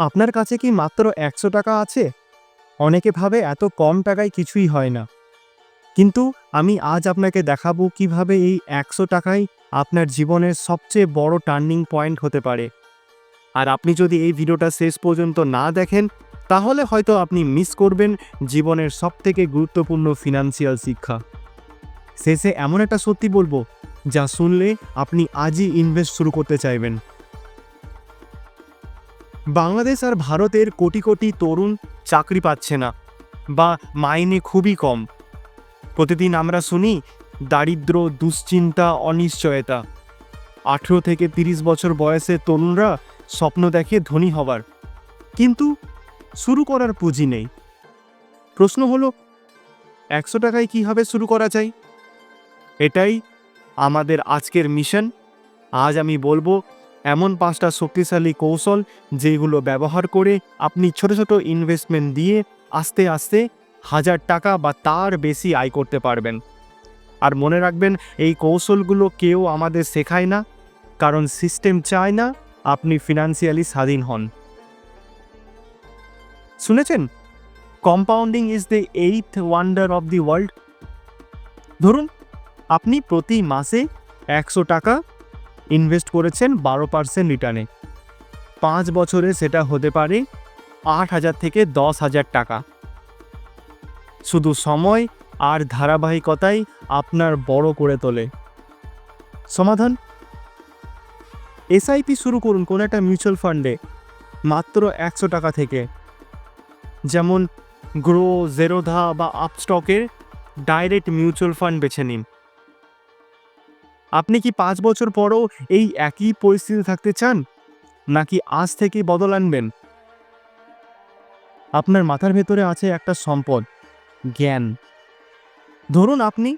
আপনার কাছে কি মাত্র একশো টাকা আছে? অনেকে ভাবে এত কম টাকায় কিছুই হয় না। কিন্তু আমি আজ আপনাকে দেখাবো কীভাবে এই একশো টাকাই আপনার জীবনের সবচেয়ে বড় টার্নিং পয়েন্ট হতে পারে। আর আপনি যদি এই ভিডিওটা শেষ পর্যন্ত না দেখেন, তাহলে হয়তো আপনি মিস করবেন জীবনের সবথেকে গুরুত্বপূর্ণ ফিনান্সিয়াল শিক্ষা। শেষে এমন একটা সত্যি বলব, যা শুনলে আপনি আজই ইনভেস্ট শুরু করতে চাইবেন। বাংলাদেশ আর ভারতের কোটি কোটি তরুণ চাকরি পাচ্ছে না বা মাইনে খুবই কম। প্রতিদিন আমরা শুনি, দারিদ্র, দুশ্চিন্তা, অনিশ্চয়তা। আঠেরো থেকে তিরিশ বছর বয়সে তরুণরা স্বপ্ন দেখে ধনী হবার। কিন্তু শুরু করার পুঁজি নেই। প্রশ্ন হলো, একশো টাকায় কীভাবে শুরু করা যায়? এটাই আমাদের আজকের মিশন। আজ আমি বলব এমন পাঁচটা শক্তিশালী কৌশল যেগুলো ব্যবহার করে আপনি ছোট ছোট ইনভেস্টমেন্ট দিয়ে আস্তে আস্তে হাজার টাকা বা তার বেশি আয় করতে পারবেন। আর মনে রাখবেন, এই কৌশলগুলো কেউ আমাদের শেখায় না, কারণ সিস্টেম চায় না আপনি ফিনান্সিয়ালি স্বাধীন হন। শুনেছেন? Compounding is the eighth wonder of the world ধরুন, আপনি প্রতি মাসে একশো টাকা ইনভেস্ট করেছেন বারো পার্সেন্ট রিটার্নে। পাঁচ বছরে সেটা হতে পারে আট হাজার থেকে দশ হাজার টাকা। শুধু সময় আর ধারাবাহিকতাই আপনার বড় করে তোলে। সমাধান? এসআইপি শুরু করুন কোনো একটা মিউচুয়াল ফান্ডে, মাত্র একশো টাকা থেকে। যেমন গ্রো, জেরোধা বা আপস্টকের ডাইরেক্ট মিউচুয়াল ফান্ড বেছে নিন। আপনি কি পাঁচ বছর পরও এই একই পরিস্থিতি থাকতে চান? নাকি আজ থেকে বদল আনবেন? আপনার মাথার ভেতরে আছে একটা সম্পদ, জ্ঞান। ধরুন আপনি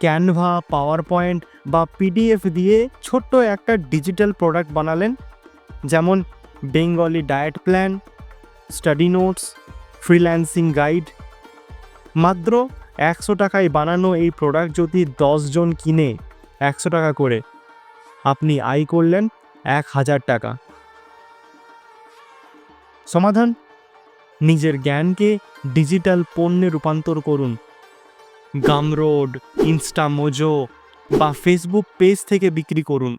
ক্যানভা পাওয়ার পয়েন্ট বা পিডিএফ দিয়ে ছোট্ট একটা ডিজিটাল প্রোডাক্ট বানালেন, যেমন Bengali diet plan, study notes, freelancing guide. মাত্র একশো টাকায় বানানো এই প্রোডাক্ট যদি জন কিনে একশো টাকা করে। আপনি আয় করলেন এক হাজার টাকা। সমাধান? নিজের জ্ঞানকে ডিজিটাল পণ্যে রূপান্তর করুন। গামরোড ইনস্টামোজো বা ফেসবুক পেজ থেকে বিক্রি করুন।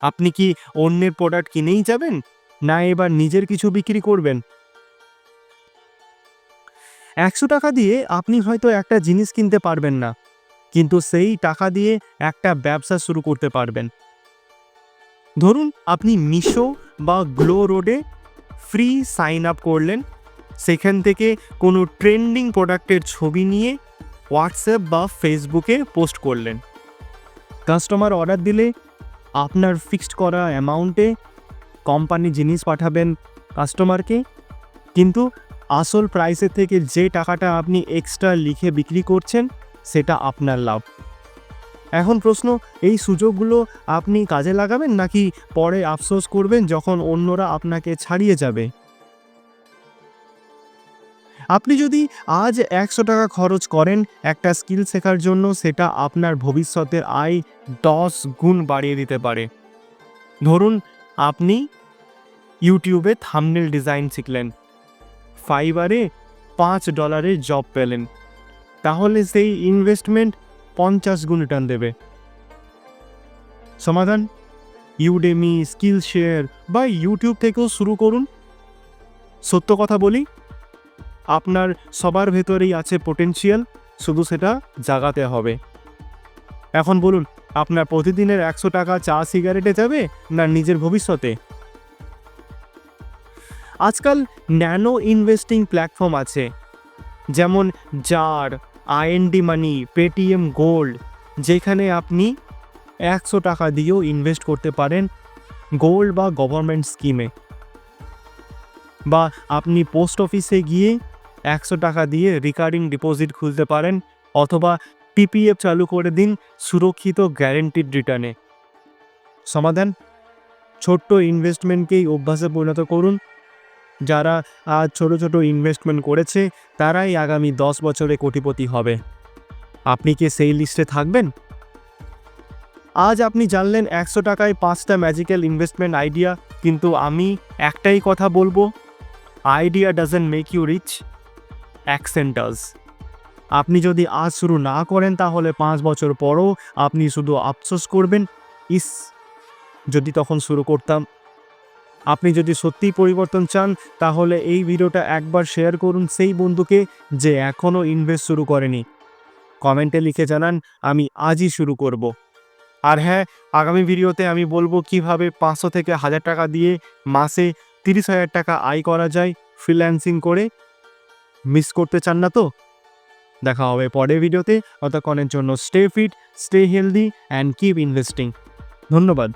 আপনি কি অন্যের প্রোডাক্ট কিনেই যাবেন, না এবার নিজের কিছু বিক্রি করবেন? একশো টাকা দিয়ে আপনি হয়তো একটা জিনিস কিনতে পারবেন না। কিন্তু সেই টাকা দিয়ে একটা ব্যবসা শুরু করতে পারবেন। ধরুন আপনি মিশো বা গ্লো রোডে ফ্রি সাইন আপ করলেন। সেখান থেকে কোনো ট্রেন্ডিং প্রোডাক্টের ছবি নিয়ে হোয়াটসঅ্যাপ বা ফেসবুকে পোস্ট করলেন। কাস্টমার অর্ডার দিলে আপনার ফিক্সড করা অ্যামাউন্টে কোম্পানি জিনিস পাঠাবেন কাস্টমারকে কিন্তু আসল প্রাইসের থেকে যে টাকাটা আপনি এক্সট্রা লিখে বিক্রি করছেন সেটা আপনার লাভ। এখন প্রশ্ন, এই সুযোগগুলো আপনি কাজে লাগাবেন নাকি পরে আফসোস করবেন যখন অন্যরা আপনাকে ছাড়িয়ে যাবে? আপনি যদি আজ একশো টাকা খরচ করেন একটা স্কিল শেখার জন্য, সেটা আপনার ভবিষ্যতের আয় দশ গুণ বাড়িয়ে দিতে পারে। ধরুন, আপনি ইউটিউবে থামনেল ডিজাইন শিখলেন। ফাইবারে পাঁচ ডলারের জব পেলেন। তাহলে সেই ইনভেস্টমেন্ট পঞ্চাশ গুণ রিটার্ন দেবে। সমাধান? ইউডেমি স্কিল শেয়ার বা ইউটিউব থেকেও শুরু করুন। সত্য কথা বলি, আপনার সবার ভেতরেই আছে পোটেনশিয়াল শুধু সেটা জাগাতে হবে। এখন বলুন, আপনার প্রতিদিনের একশো টাকা চা সিগারেটে যাবে না নিজের ভবিষ্যতে? আজকাল ন্যানো ইনভেস্টিং প্ল্যাটফর্ম আছে, যেমন জার আইএনডি মানি পেটিএম গোল্ড যেখানে আপনি একশো টাকা দিয়েও ইনভেস্ট করতে পারেন গোল্ড বা গভর্নমেন্ট স্কিমে বা আপনি পোস্ট অফিসে গিয়ে একশো টাকা দিয়ে রিকারিং ডিপোজিট খুলতে পারেন অথবা পিপিএফ চালু করে দিন সুরক্ষিত গ্যারেন্টিড রিটার্নে সমাধান, ছোট্ট ইনভেস্টমেন্টকেই অভ্যাসে পরিণত করুন। যারা আজ ছোট ছোট ইনভেস্টমেন্ট করেছে, তারাই আগামী দশ বছরে কোটিপতি হবে। আপনি কি সেই লিস্টে থাকবেন? আজ আপনি জানলেন একশো টাকায় পাঁচটা ম্যাজিক্যাল ইনভেস্টমেন্ট আইডিয়া কিন্তু আমি একটাই কথা বলব idea doesn't make you rich অ্যাকসেন্টাস আপনি যদি আজ শুরু না করেন, তাহলে পাঁচ বছর পরও আপনি শুধু আফসোস করবেন, ইস, যদি তখন শুরু করতাম। আপনি যদি সত্যিই পরিবর্তন চান, তাহলে এই ভিডিওটা একবার শেয়ার করুন সেই বন্ধুকে যে এখনও ইনভেস্ট শুরু করেনি। কমেন্টে লিখে জানান, আমি আজই শুরু করব। আর হ্যাঁ আগামী ভিডিওতে আমি বলব কীভাবে পাঁচশো থেকে হাজার টাকা দিয়ে মাসে তিরিশ হাজার টাকা আয় করা যায় ফ্রিল্যান্সিং করে। মিস করতে চান না তো? দেখা হবে পরের ভিডিওতে। ততক্ষণের জন্য stay fit stay healthy and keep investing ধন্যবাদ।